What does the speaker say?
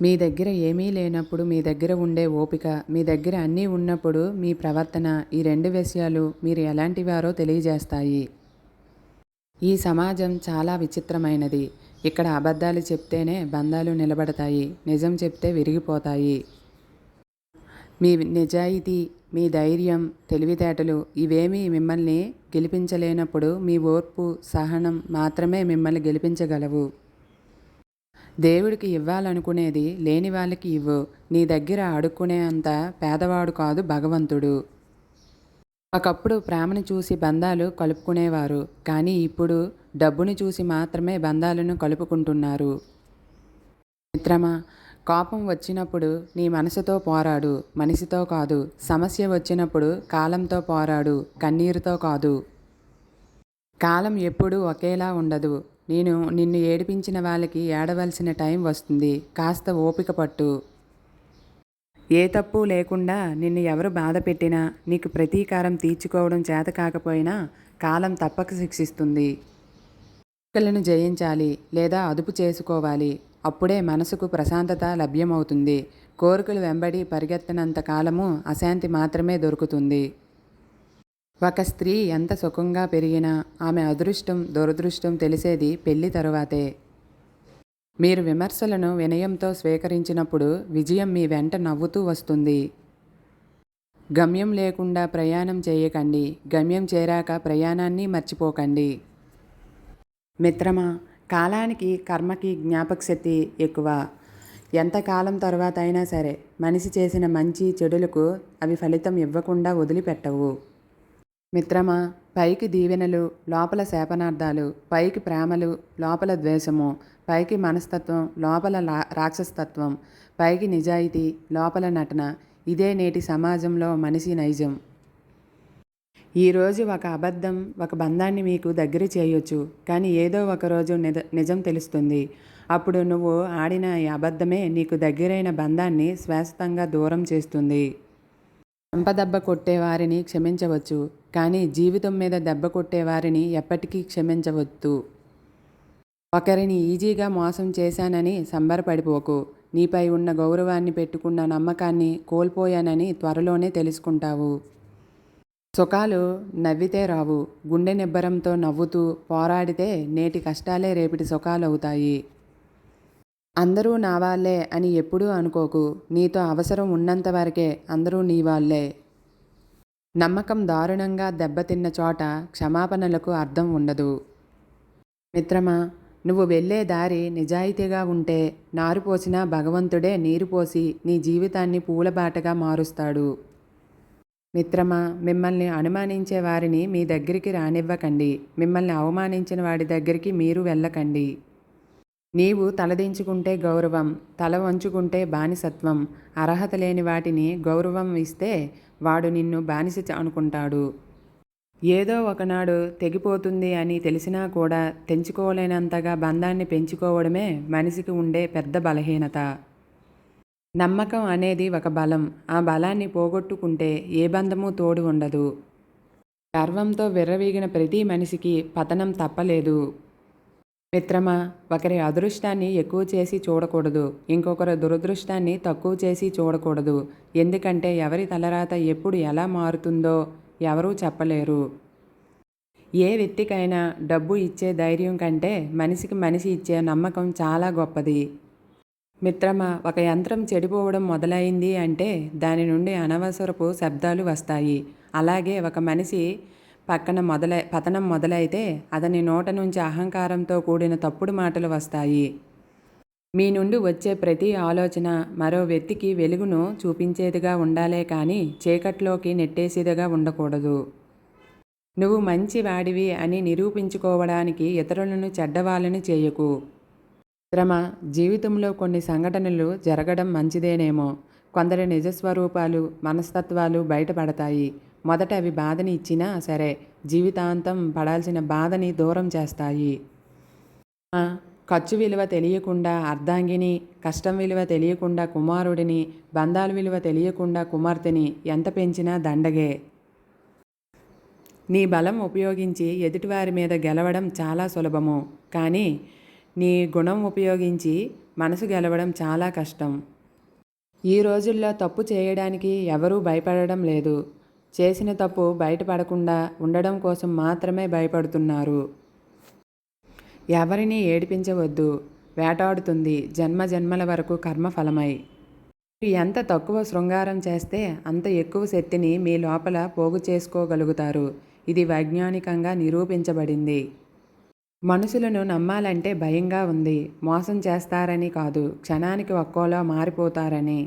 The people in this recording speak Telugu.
మీ దగ్గర ఏమీ లేనప్పుడు మీ దగ్గర ఉండే ఓపిక మీ దగ్గర అన్నీ ఉన్నప్పుడు మీ ప్రవర్తన ఈ రెండు విషయాలు మీరు ఎలాంటివారో తెలియజేస్తాయి. ఈ సమాజం చాలా విచిత్రమైనది. ఇక్కడ అబద్ధాలు చెప్తేనే బంధాలు నిలబడతాయి నిజం చెప్తే విరిగిపోతాయి. మీ నిజాయితీ మీ ధైర్యం తెలివితేటలు ఇవేమీ మిమ్మల్ని గెలిపించలేనప్పుడు మీ ఓర్పు సహనం మాత్రమే మిమ్మల్ని గెలిపించగలవు. దేవుడికి ఇవ్వాలనుకునేది లేని వాళ్ళకి ఇవ్వు. నీ దగ్గర అడుక్కునే అంత పేదవాడు కాదు భగవంతుడు. ఒకప్పుడు ప్రేమను చూసి బంధాలు కలుపుకునేవారు. కానీ ఇప్పుడు డబ్బుని చూసి మాత్రమే బంధాలను కలుపుకుంటున్నారు. మిత్రమా కోపం వచ్చినప్పుడు నీ మనసుతో పోరాడు. మనిషితో కాదు. సమస్య వచ్చినప్పుడు కాలంతో పోరాడు. కన్నీరుతో కాదు. కాలం ఎప్పుడూ ఒకేలా ఉండదు. నేను నిన్ను ఏడిపించిన వాళ్ళకి ఏడవలసిన టైం వస్తుంది. కాస్త ఓపిక పట్టు. ఏ తప్పు లేకుండా నిన్ను ఎవరు బాధ పెట్టినా నీకు ప్రతీకారం తీర్చుకోవడం చేత కాకపోయినా కాలం తప్పక శిక్షిస్తుంది. కోరికలను జయించాలి లేదా అదుపు చేసుకోవాలి. అప్పుడే మనసుకు ప్రశాంతత లభ్యమవుతుంది. కోరికలు వెంబడి పరిగెత్తనంత కాలము అశాంతి మాత్రమే దొరుకుతుంది. ఒక స్త్రీ ఎంత సుఖంగా పెరిగినా ఆమె అదృష్టం దురదృష్టం తెలిసేది పెళ్ళి తరువాతే. మీరు విమర్శలను వినయంతో స్వీకరించినప్పుడు విజయం మీ వెంట నవ్వుతూ వస్తుంది. గమ్యం లేకుండా ప్రయాణం చేయకండి. గమ్యం చేరాక ప్రయాణాన్ని మర్చిపోకండి. మిత్రమా కాలానికి కర్మకి జ్ఞాపకశక్తి ఎక్కువ. ఎంతకాలం తర్వాత అయినా సరే మనిషి చేసిన మంచి చెడులకు అవి ఫలితం ఇవ్వకుండా వదిలిపెట్టవు. మిత్రమా పైకి దీవెనలు లోపల శాపనార్థాలు పైకి ప్రేమలు లోపల ద్వేషము పైకి మనస్తత్వం లోపల రాక్షసతత్వం పైకి నిజాయితీ లోపల నటన ఇదే నేటి సమాజంలో మనిషి నైజం. ఈరోజు ఒక అబద్ధం ఒక బంధాన్ని మీకు దగ్గర చేయొచ్చు కానీ ఏదో ఒక రోజు నిజ నిజం తెలుస్తుంది. అప్పుడు నువ్వు ఆడిన ఈ అబద్ధమే నీకు దగ్గరైన బంధాన్ని శాశ్వతంగా దూరం చేస్తుంది. చెంపదెబ్బ కొట్టేవారిని క్షమించవచ్చు కానీ జీవితం మీద దెబ్బ కొట్టేవారిని ఎప్పటికీ క్షమించవద్దు. ఒకరిని ఈజీగా మోసం చేశానని సంబరపడిపోకు. నీపై ఉన్న గౌరవాన్ని పెట్టుకున్న నమ్మకాన్ని కోల్పోయానని త్వరలోనే తెలుసుకుంటావు. సుఖాలు నవ్వితే రావు. గుండె నిబ్బరంతో నవ్వుతూ పోరాడితే నేటి కష్టాలే రేపటి సుఖాలు అవుతాయి అందరూ నా వాళ్ళే అని ఎప్పుడూ అనుకోకు. నీతో అవసరం ఉన్నంత వరకే అందరూ నీ వాళ్ళే. నమ్మకం దారుణంగా దెబ్బతిన్న చోట క్షమాపణలకు అర్థం ఉండదు. మిత్రమా నువ్వు వెళ్ళే దారి నిజాయితీగా ఉంటే నారు పోసిన భగవంతుడే నీరు పోసి నీ జీవితాన్ని పూలబాటగా మారుస్తాడు. మిత్రమా మిమ్మల్ని అనుమానించే వారిని మీ దగ్గరికి రానివ్వకండి. మిమ్మల్ని అవమానించిన వాడి దగ్గరికి మీరు వెళ్ళకండి. నీవు తలదించుకుంటే గౌరవం తల వంచుకుంటే బానిసత్వం. అర్హత లేని వాటిని గౌరవం ఇస్తే వాడు నిన్ను బానిస అనుకుంటాడు. ఏదో ఒకనాడు తెగిపోతుంది అని తెలిసినా కూడా తెంచుకోలేనంతగా బంధాన్ని పెంచుకోవడమే మనిషికి ఉండే పెద్ద బలహీనత. నమ్మకం అనేది ఒక బలం. ఆ బలాన్ని పోగొట్టుకుంటే ఏ బంధము తోడు ఉండదు. గర్వంతో విర్రవీగిన ప్రతి మనిషికి పతనం తప్పలేదు. మిత్రమా ఒకరి అదృష్టాన్ని ఎక్కువ చేసి చూడకూడదు. ఇంకొకరి దురదృష్టాన్ని తక్కువ చేసి చూడకూడదు. ఎందుకంటే ఎవరి తలరాత ఎప్పుడు ఎలా మారుతుందో ఎవరూ చెప్పలేరు. ఏ వ్యక్తికైనా డబ్బు ఇచ్చే ధైర్యం కంటే మనిషికి మనిషి ఇచ్చే నమ్మకం చాలా గొప్పది. మిత్రమా ఒక యంత్రం చెడిపోవడం మొదలైంది అంటే దాని నుండి అనవసరపు శబ్దాలు వస్తాయి. అలాగే ఒక మనిషి పక్కన మొదలై పతనం మొదలైతే అతని నోట నుంచి అహంకారంతో కూడిన తప్పుడు మాటలు వస్తాయి. మీ నుండి వచ్చే ప్రతి ఆలోచన మరో వ్యక్తికి వెలుగును చూపించేదిగా ఉండాలే కానీ చీకట్లోకి నెట్టేసేదిగా ఉండకూడదు. నువ్వు మంచి వాడివి అని నిరూపించుకోవడానికి ఇతరులను చెడ్డవాళ్ళని చేయకు. శ్రమ జీవితంలో కొన్ని సంఘటనలు జరగడం మంచిదేనేమో. కొందరి నిజస్వరూపాలు మనస్తత్వాలు బయటపడతాయి. మొదట అవి బాధని ఇచ్చినా సరే జీవితాంతం పడాల్సిన బాధని దూరం చేస్తాయి. ఖర్చు విలువ తెలియకుండా అర్ధాంగిని కష్టం విలువ తెలియకుండా కుమారుడిని బంధాల విలువ తెలియకుండా కుమార్తెని ఎంత పెంచినా దండగే. నీ బలం ఉపయోగించి ఎదుటివారి మీద గెలవడం చాలా సులభము. కానీ నీ గుణం ఉపయోగించి మనసు గెలవడం చాలా కష్టం. ఈ రోజుల్లో తప్పు చేయడానికి ఎవరూ భయపడడం లేదు. చేసిన తప్పు బయటపడకుండా ఉండడం కోసం మాత్రమే భయపడుతున్నారు. ఎవరిని ఏడిపించవద్దు. వేటాడుతుంది జన్మ జన్మల వరకు కర్మఫలమై మీరు ఎంత తక్కువ శృంగారం చేస్తే అంత ఎక్కువ శక్తిని మీ లోపల పోగు చేసుకోగలుగుతారు. ఇది వైజ్ఞానికంగా నిరూపించబడింది. మనుషులను నమ్మాలంటే భయంగా ఉంది. మోసం చేస్తారని కాదు. క్షణానికి ఒక్కోలా మారిపోతారని.